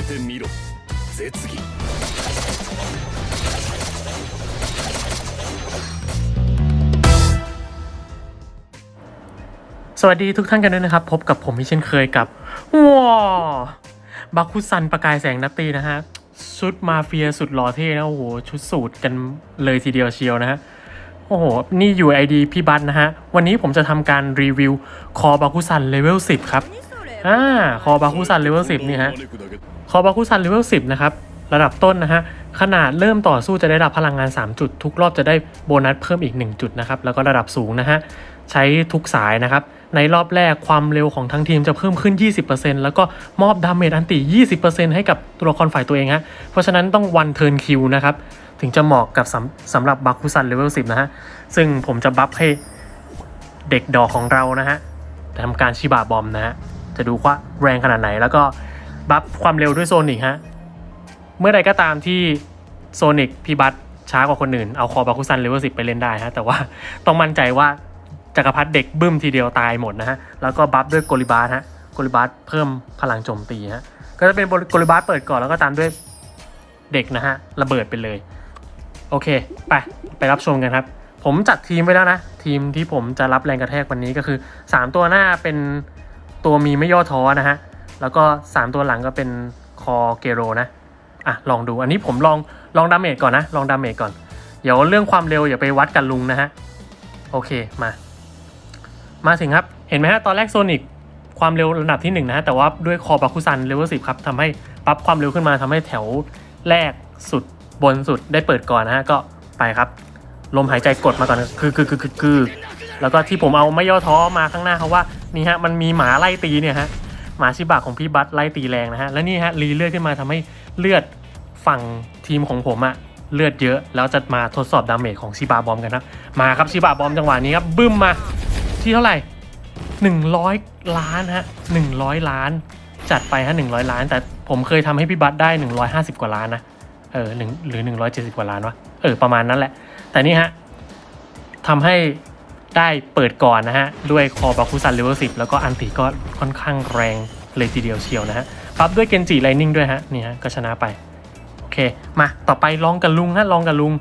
てみろ絶技 สวัสดีทุกท่านกันด้วยนะครับ พบกับผมที่เช่นเคยกับว้าบาคุซันประกายแสงนัตตีนะฮะ ชุดมาเฟียสุดหล่อเท่นะ โอ้โห ชุดสูตรกันเลยทีเดียวเชียวนะฮะ โอ้โห นี่อยู่ไอดีพี่บัตนะฮะ วันนี้ผมจะทำการรีวิวคอบาคุซันเลเวล10 ครับ อ่า คอบาคุซันเลเวล10 นี่ฮะ 招くだけ คอบาคุซันเลเวล10 นะครับ ระดับต้นนะฮะ ขนาดเริ่มต่อสู้จะได้รับพลังงาน 3 จุด ทุกรอบจะได้โบนัสเพิ่มอีก 1 จุดนะครับ แล้วก็ระดับสูงนะฮะ ใช้ทุกสายนะครับ ในรอบแรกความเร็วของทั้งทีมจะเพิ่มขึ้น 20%แล้วก็มอบดาเมจอันติ 20%ให้กับตัวละครฝ่ายตัวเองฮะ เพราะฉะนั้นต้องวันเทิร์นคิวนะครับ ถึงจะเหมาะกับสำสำหรับบาคุซันเลเวล10 นะฮะ ซึ่งผมจะบัฟให้เด็กดอกของเรานะฮะทำการชิบะบอมนะฮะ จะดูว่าแรงขนาดไหนแล้วก็ บัฟความเร็วด้วยโซนิกฮะ เมื่อใดก็ตามที่โซนิกพี่บัตช้ากว่าคนอื่น เอาคอบาคุซันเลเวลสิไปเล่นได้ฮะ แต่ว่าต้องมั่นใจว่าจักรพรรดิเด็กบึ้มทีเดียวตายหมดนะฮะ แล้วก็บัฟด้วยโกลิบาสฮะโกลิบาสเพิ่มพลังโจมตีฮะ ก็จะเป็นโกลิบาสเปิดก่อนแล้วก็ตามด้วยเด็กนะฮะ ระเบิดไปเลย โอเค ไป ไปรับชมกันครับ ผมจัดทีมไว้แล้วนะ ทีมที่ผมจะรับแรงกระแทกวันนี้ก็คือ 3 ตัวหน้าเป็นตัวมีไม่ย่อท้อนะฮะ แล้วก็ 3 ตัวหลังก็เป็นคอเกโรนะ อะ ลองดู อันนี้ผมลองลองดาเมจก่อนนะ ลองดาเมจก่อน เดี๋ยวเรื่องความเร็วอย่าไปวัดกันลุงนะฮะ โอเค มา มาถึงครับ เห็นไหมฮะ ตอนแรกโซนิกความเร็วระดับที่ 1 นะฮะ แต่ว่าด้วยคอบาคุซันเลเวลสิครับทำให้ปรับความเร็วขึ้นมาทำให้แถวแรกสุดบนสุดได้เปิดก่อนนะฮะ ก็ไปครับ ลมหายใจกดมาก่อนคือคือคือคือคือแล้วก็ที่ผมเอาไม่ย่อท้อมาข้างหน้าเขาว่านี่ฮะมันมีหมาไล่ตีเนี่ยฮะ หมาชิบะของพี่บัตไล่ตีแรงนะฮะ และนี่ฮะรีเลือดขึ้นมาทำให้เลือดฝั่งทีมของผมอะเลือดเยอะ แล้วจะมาทดสอบดาเมจของชิบะบอมกันครับมาครับชิบะบอมจังหวะนี้ครับบึ้มมาที่เท่าไหร่ 100 ล้านฮะ100 ล้าน จัดไปฮะ100 ล้าน แต่ผมเคยทำให้พี่บัตได้ 150 กว่าล้านนะเออหนึ่งหรือ 170 กว่าล้านวะเออประมาณนั้นแหละ แต่นี่ฮะทำให้ ได้เปิดก่อนนะฮะ ด้วยคอบาคุซันเลเวล10แล้วก็อันติก็ค่อนข้างแรงเลยทีเดียวเชียวนะฮะปั๊บด้วยเกนจิไลนิ่งด้วยฮะนี่ฮะก็ชนะไป โอเค มาต่อไปลองกับลุงฮะลองกับลุง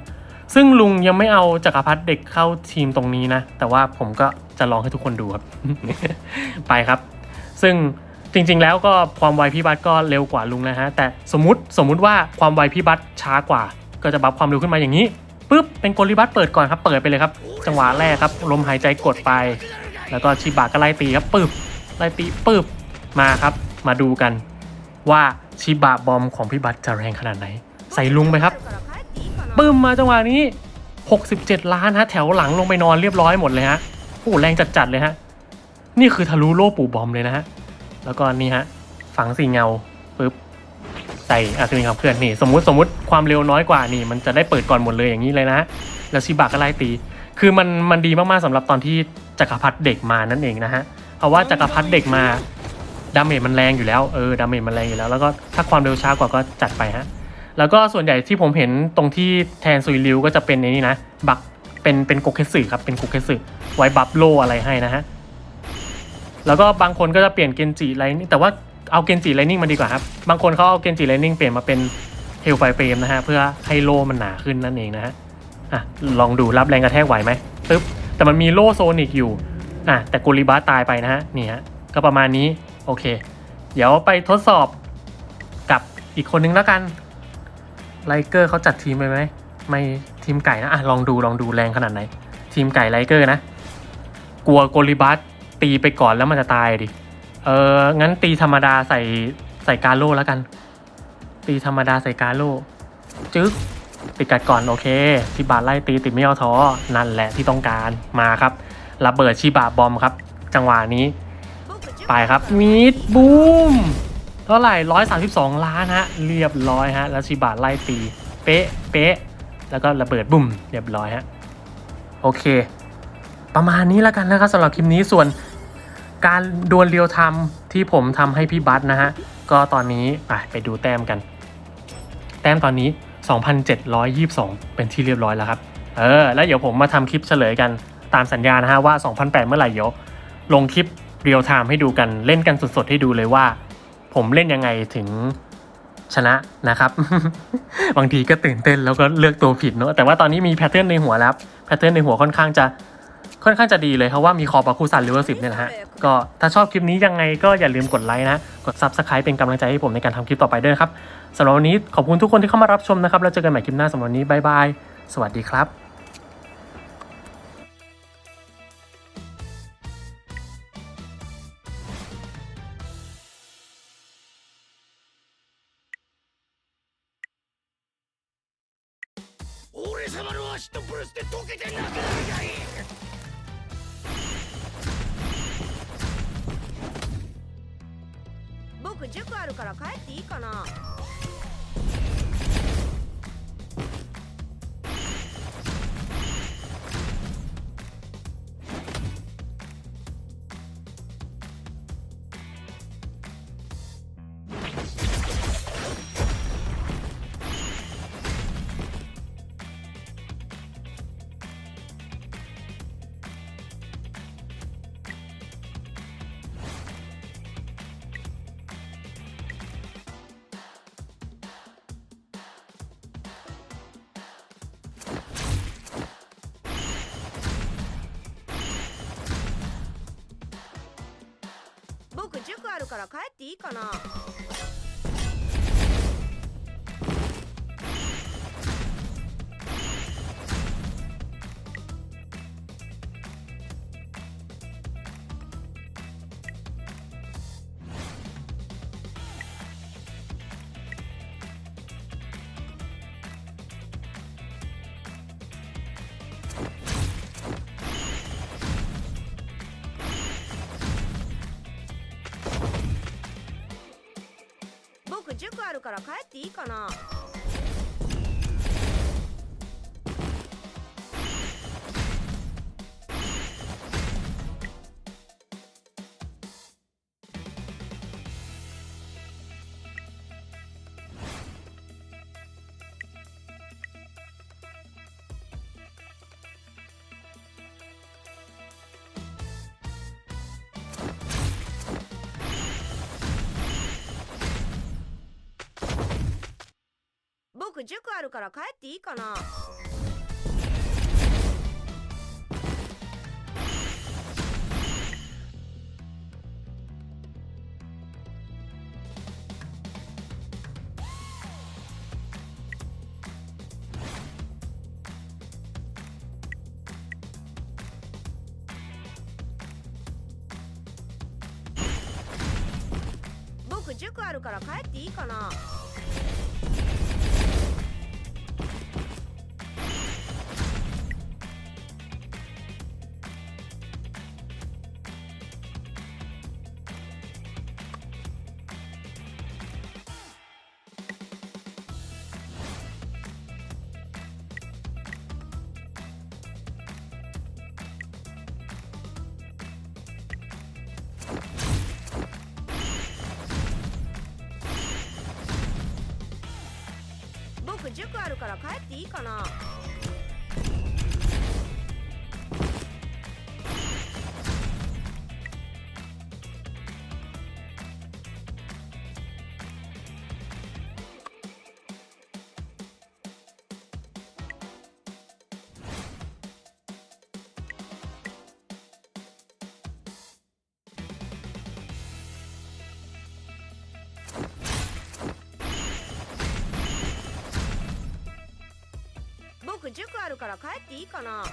ซึ่งลุงยังไม่เอาจักรพรรดิเด็กเข้าทีมตรงนี้นะ แต่ว่าผมก็จะลองให้ทุกคนดูครับ ไปครับ ซึ่งจริงๆแล้วก็ความไวพี่บัตก็เร็วกว่าลุงนะฮะ แต่สมมติสมมุติว่าความไวพี่บัตช้ากว่า ก็จะบัฟความเร็วขึ้นมาอย่างนี้ปุ๊บเป็นโกลิบัตเปิดก่อนครับ เปิดไปเลยครับ จังหวะแรกครับ ลมหายใจกดไป แล้วก็ชิบะก็ไล่ตีครับปึ๊บไล่ตีปึ๊บมาครับ มาดูกัน ว่าชิบะบอมของพี่บัตจะแรงขนาดไหน ใส่ลุงไปครับปึ้มมาจังหวะนี้ 67 ล้านฮะแถวหลังลงไปนอนเรียบร้อยหมดเลยฮะโอ้โหแรงจัดๆเลยฮะนี่คือทะลุโล่ปู่บอมเลยนะฮะแล้วก็นี่ฮะฝังสีเงาปึ๊บใส่อาสมิขับเคลื่อนนี่สมมุติสมมุติความเร็วน้อยกว่านี่ มันจะได้เปิดก่อนหมดเลยอย่างนี้เลยนะฮะแล้วชิบะก็ไล่ตี คือมันมันดีมากๆสำหรับตอนที่จักรพรรดิเด็กมานั่นเองนะฮะเพราะว่าจักรพรรดิเด็กมาดาเมจมันแรงอยู่แล้วเออดาเมจมันแรงอยู่แล้วแล้วก็ถ้าความเร็วช้ากว่าก็จัดไปฮะแล้วก็ส่วนใหญ่ที่ผมเห็นตรงที่แทนซุยริวก็จะเป็นในนี้นะบักเป็นเป็นโกเคสึครับเป็นโกเคสึไว้บัฟโลอะไรให้นะฮะแล้วก็บางคนก็จะเปลี่ยนเกนจิไลนิ่งแต่ว่าเอาเกนจิไลนิ่งมาดีกว่าครับบางคนเขาเอาเกนจิไลนิ่งเปลี่ยนมาเป็นเฮลไฟเฟรมนะฮะเพื่อให้โลมันหนาขึ้นนั่นเองนะฮะ อะลองดูรับแรงกระแทกไหวไหมปึ๊บแต่มันมีโลโซนิกอยู่อะแต่กูริบาตายไปนะฮะนี่ฮะก็ประมาณนี้โอเค เดี๋ยวไปทดสอบกับอีกคนนึงแล้วกันไลเกอร์เขาจัดทีมไปไหมไม่ทีมไก่นะอะลองดูลองดูแรงขนาดไหน ทีมไก่ไลเกอร์นะ กลัวโกลิบัสตีไปก่อนแล้วมันจะตายดิเอองั้นตีธรรมดาใส่ใส่กาโล่แล้วกัน ตีธรรมดาใส่กาโล่จึ๊ก ติดกัดก่อนโอเคชิบะไล่ตีติดไม่เอาท้อนั่นแหละที่ต้องการมาครับระเบิดชิบะบอมครับ จังหวะนี้ ไปครับมีดบูมเท่าไหร่ร้อยสาสิบสองล้านฮะเรียบร้อยฮะแล้วชิบะไล่ตี เป๊ะเป๊ะแล้วก็ระเบิดบุ่มเรียบร้อยฮะโอเค ประมาณนี้แล้วกันนะครับสำหรับคลิปนี้ส่วนการดวลเรียวไทม์ที่ผมทำให้พี่บัตนะฮะ ก็ตอนนี้ไปไปดูแต้มกัน แต้มตอนนี้ 2,722 เป็นที่เรียบร้อยแล้วครับ เออ แล้วเดี๋ยวผมมาทำคลิปเฉลยกันตามสัญญานะฮะว่า 2,008 เมื่อไหร่เดี๋ยวลงคลิปเรียลไทม์ให้ดูกันเล่นกันสดๆให้ดูเลยว่า ผมเล่นยังไงถึงชนะนะครับ บางทีก็ตื่นเต้นแล้วก็เลือกตัวผิดเนอะแต่ว่าตอนนี้มีแพทเทิร์นในหัวแล้วแพทเทิร์นในหัวค่อนข้างจะ ค่อนข้างจะดีเลยเพราะว่ามีคอปาคูซันเลเวลสิบเนี่ยนะฮะก็ถ้าชอบคลิปนี้ยังไงก็อย่าลืมกดไลค์นะ กด Subscribe เป็นกำลังใจให้ผมในการทำคลิปต่อไปด้วยนะครับสำหรับวันนี้ขอบคุณทุกคนที่เข้ามารับชมนะครับแล้วเจอกันใหม่คลิปหน้าสำหรับวันนี้บายบายสวัสดีครับ 俺様の足とブルスで溶けてなくなるがいい 塾あるから帰っていいかな？から帰っていいかな？僕塾あるから帰っていいかな。僕塾あるから帰っていいかな。僕塾あるから帰っていいかな。があるから帰っていいかな。塾あるから帰っていいかな。